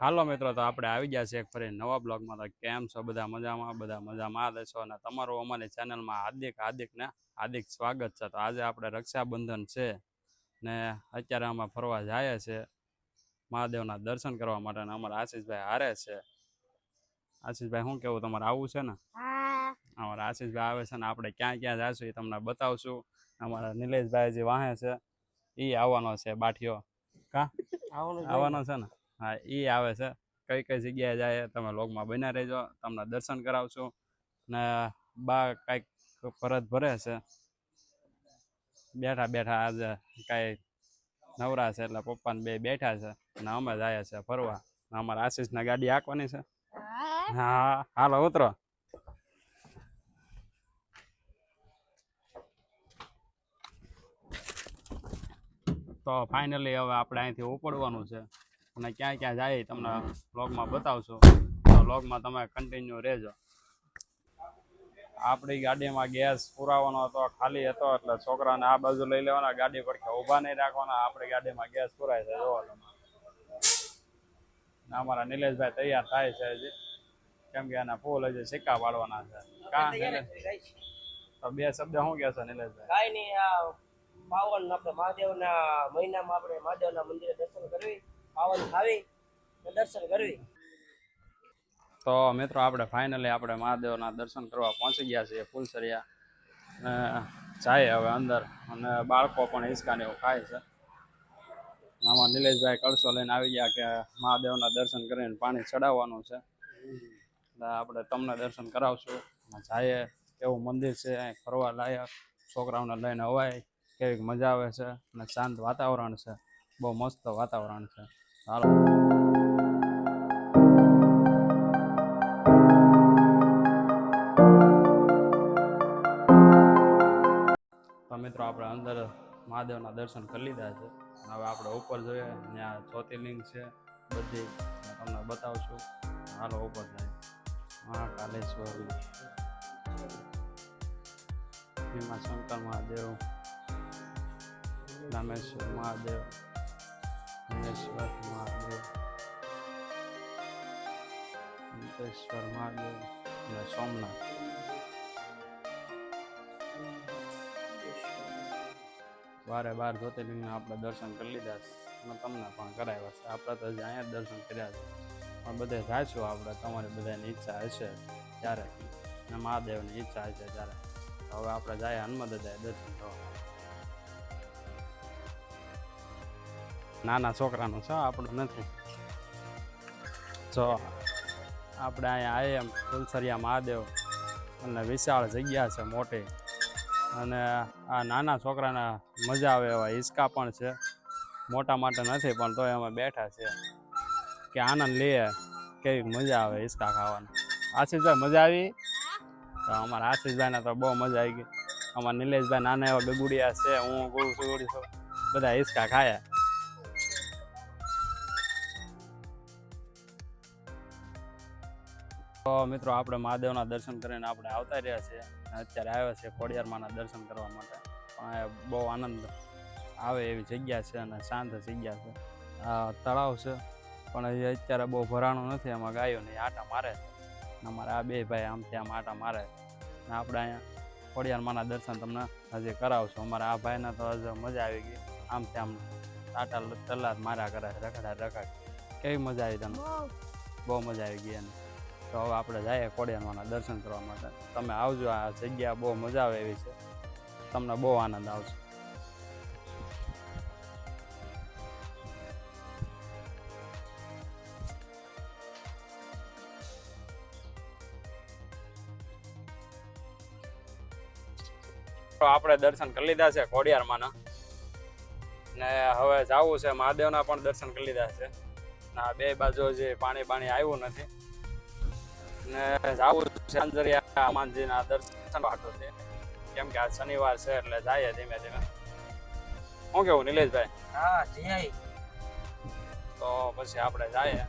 હાલો મિત્રો તો આપણે આવી ગયા છે એક ફરી નવા બ્લોગમાં. તો કેમ છો? બધા મજામાં? બધા મજામાં દેશો અને તમારું અમારી ચેનલમાં હાર્દિક હાર્દિક ને હાર્દિક સ્વાગત છે. તો આજે આપણે રક્ષાબંધન છે ને અત્યારે અમે ફરવા જઈએ છે મહાદેવના દર્શન કરવા માટે. અને અમારા આશીષભાઈ હારે છે. આશીષભાઈ શું કેવું? તમારે આવવું છે ને? અમારા આશીષભાઈ આવે છે ને આપણે ક્યાં ક્યાં જઈશું એ તમને બતાવશું. અમારા નિલેશભાઈ જે વાહે છે. એ આવવાનો છે બાઠિયો. કા? આવવાનો છે ને? હા એ આવે છે. કઈ કઈ જગ્યાએ જાય તમે લોગમાં બન્યા રહેજો. તમને દર્શન કરાવશું. ને બા કાંઈક ફરજ ભરે છે. બેઠા બેઠા આજે કાંઈ નવરા છે એટલે પપ્પાને બે બેઠા છે. ને અમે જાય છે ફરવા. અમારા આશીષને ગાડી હાંકવાની છે. હા? હા હાલો ઉતરો. તો ફાઇનલી હવે આપણે અહીંથી ઉપડવાનું છે. અને ક્યાં ક્યાં જાય તમને બ્લોગમાં બતાવશું. તો વ્લોગમાં તમે કન્ટિન્યુ રહેજો. આપણી ગાડીમાં ગેસ પુરાવાનો હતો ખાલી હતો એટલે છોકરાને આ બાજુ લઈ લેવાના ગાડી પડખે ઊભા નહીં રાખવાના આપણી ગાડીમાં ગેસ પુરાય છે જોવા તમે. અમારા નિલેશભાઈ તૈયાર થાય છે હજી. કેમ કે એના ફૂલ હજી સિક્કા પાડવાના છે. કા નિલેશ? તો બે શબ્દ શું કહેશો નિલેશભાઈ? કાંઈ નહીં આ પાવન આપણે મહાદેવના મહિનામાં આપણે મહાદેવના મંદિરે દર્શન કરવી. પાવન ખાવી દર્શન કરવી. તો મિત્રો, આપણે ફાઇનલી આપણે મહાદેવના દર્શન કરવા પહોંચી ગયા છીએ ફૂલસરિયા. જાય હવે અંદર. અને બાળકો પણ હિંચકાને એવું ખાય છે. આમાં નિલેશભાઈ કળશો લઈને આવી ગયા કે મહાદેવના દર્શન કરીને પાણી ચડાવવાનું છે. એટલે આપણે તમને દર્શન કરાવશું. જાય એવું મંદિર છે, અહીં ફરવા લાયક. છોકરાઓને લઈને અવાય કેવી મજા આવે છે. અને શાંત વાતાવરણ છે. બહુ મસ્ત વાતાવરણ છે. હાલો તો મિત્રો આપણે અંદર મહાદેવના દર્શન કરી લીધા છે. હવે આપણે ઉપર જોઈએ, ત્યાં જ્યોતિર્લિંગ છે, બધી. તમને બતાવશું હાલો, ઉપર જાય. મહાકાલેશ્વર. ભીમા શંકર મહાદેવ. રામેશ્વર મહાદેવ. મહેશ્વર મહાદેવ અંકલેશ્વર મહાદેવ અને સોમનાથ બારે બાર જ્યોતિર્લિંગના આપણે દર્શન કરી લીધા છે. અને તમને પણ કરાવ્યા છે. આપણે તો અહીંયા દર્શન કર્યા છે. પણ બધે જાશું આપણે તમારી બધાની ઈચ્છા હશે ત્યારે અને મહાદેવની ઈચ્છા હશે ત્યારે હવે આપણે જાય હનુમાન દાદાએ દર્શન કરવા. નાના છોકરાનું છે, આપણું નથી. જો, આપણે અહીંયા એમ ફુલસરિયા મહાદેવ અને વિશાળ જગ્યા છે મોટી. અને આ નાના છોકરાના મજા આવે એવા હિંચકા પણ છે. મોટા માટે નથી, પણ તોય અમે બેઠા છે કે આનંદ લઈએ, કેવી મજા આવે હિંચકા ખાવાની. આશીષભાઈ, મજા આવી? તો અમારા આશીષભાઈને તો બહુ મજા આવી ગઈ. અમારા નિલેશભાઈ નાના એવા ગગુડિયા છે, હું, ગુરુ બધા હિંચકા ખાયા. તો મિત્રો આપણે મહાદેવના દર્શન કરીને આપણે આવતા રહ્યા છીએ. અત્યારે આવ્યા છે ખોડિયારમાંના દર્શન કરવા માટે. પણ બહુ આનંદ આવે એવી જગ્યા છે અને શાંત જગ્યા છે. આ તળાવ છે પણ હજી અત્યારે બહુ ભરાણું નથી. એમાં ગાયો નહીં આટા મારે છે. અમારા આ બે ભાઈ આમ આટા મારે ને આપણે અહીંયા ખોડિયારમાંના દર્શન તમને હજી કરાવશું. અમારા આ ભાઈને તો હજી મજા આવી ગઈ. આમ આટા તલ્લા માર્યા કરે રખડા રખડ કેવી મજા આવી તમને બહુ. બહુ મજા આવી ગઈ એને. તો હવે આપણે જઈએ કોડિયાનવાના દર્શન કરવા માટે. તમે આવજો, આ જગ્યા બહુ મજા આવે એવી છે. તમને બહુ આનંદ આવશે. આપણે દર્શન કરી લીધા છે કોડિયારમાંના. ને હવે જવું છે મહાદેવના પણ દર્શન કરી લીધા છે. ના બે બાજુ જે પાણી પાણી આવ્યું નથી. ને જાવું છે. અંજરિયા હનુમાનજીના દર્શન વાટો છે. કેમ કે આ શનિવાર છે એટલે જાય ધીમે ધીમે. શું કેવું નિલેશભાઈ? હા જઈ તો પછી આપણે જાય.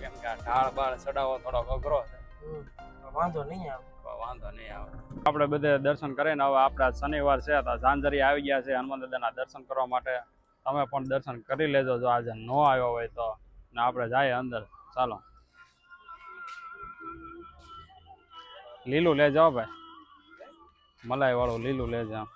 કેમ કે આ ઢાળ બાળ ચડાવો થોડોક અઘરો છે. વાંધો નહીં આવે. વાંધો નહીં આવે. આપણે બધે દર્શન કરીને હવે આપણા શનિવાર છે તો ઝાંઝરી આવી ગયા છે હનુમાન દાદાના દર્શન કરવા માટે. તમે પણ દર્શન કરી લેજો જો આજે ન આવ્યો હોય તો. ને આપણે જઈએ અંદર. ચાલો. લીલું લે જાઓ ભાઈ. મલાઈ વાળું લીલું. લે જાઓ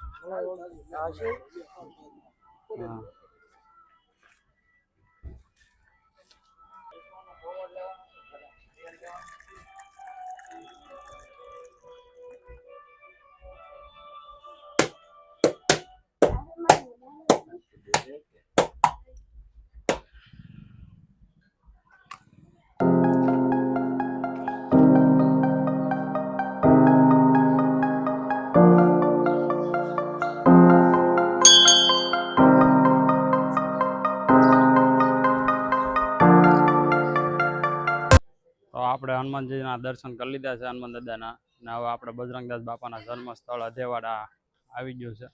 તો આપણે હનુમાનજીના દર્શન કરી લીધા છે, હનુમાન દાદાના. ને હવે આપણે બજરંગદાસ બાપાના જન્મ સ્થળ અધેવાડા આવી ગયું છે.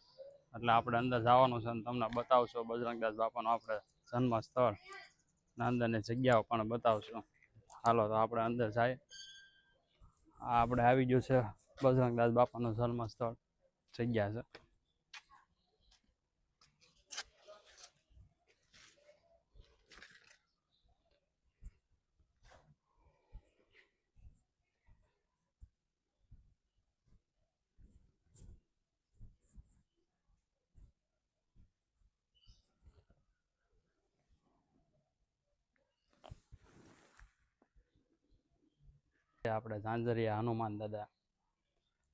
એટલે આપણે અંદર જવાનું છે અને તમને બતાવશો બજરંગદાસ બાપાનું આપણે જન્મ સ્થળ ને અંદરની જગ્યાઓ પણ બતાવશું. હાલો, તો આપણે અંદર જાય. આપણે આવી ગયું છે બજરંગદાસ બાપાનું જન્મ સ્થળ જગ્યા છે. આપણે ઝાંઝરિયા, હનુમાન દાદા.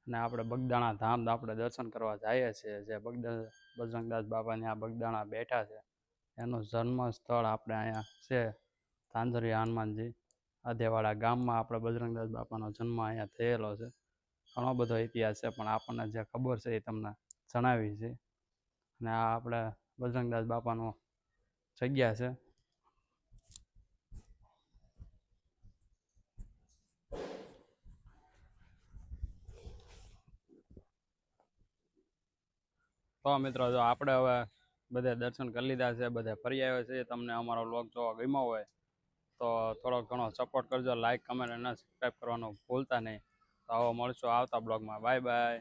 અને આપણે બગદાણા ધામ આપણે દર્શન કરવા જઈએ છીએ, જે બગદા, બજરંગદાસ બાપાની આ બગદાણા બેઠા છે. એનું જન્મ સ્થળ આપણે અહીંયા છે, ઝાંઝરિયા હનુમાનજી. આધેવાડા ગામમાં આપણે બજરંગદાસ બાપાનો જન્મ અહીંયા થયેલો છે. ઘણો બધો ઇતિહાસ છે, પણ આપણને જે ખબર છે એ તમને જણાવી છે. અને આ આપણે બજરંગદાસ બાપાનો જગ્યા છે. તો મિત્રો, જો આપણે હવે બધે દર્શન કરી લીધા છે, બધે ફરી આવ્યો છે તમને અમારો વ્લોગ જોવા ગમ્યો હોય તો થોડો ઘણો સપોર્ટ કરજો. લાઇક કમેન્ટ અને સબસ્ક્રાઈબ કરવાનું ભૂલતા નહીં. તો આવો મળશું આવતા બ્લોગમાં. Bye bye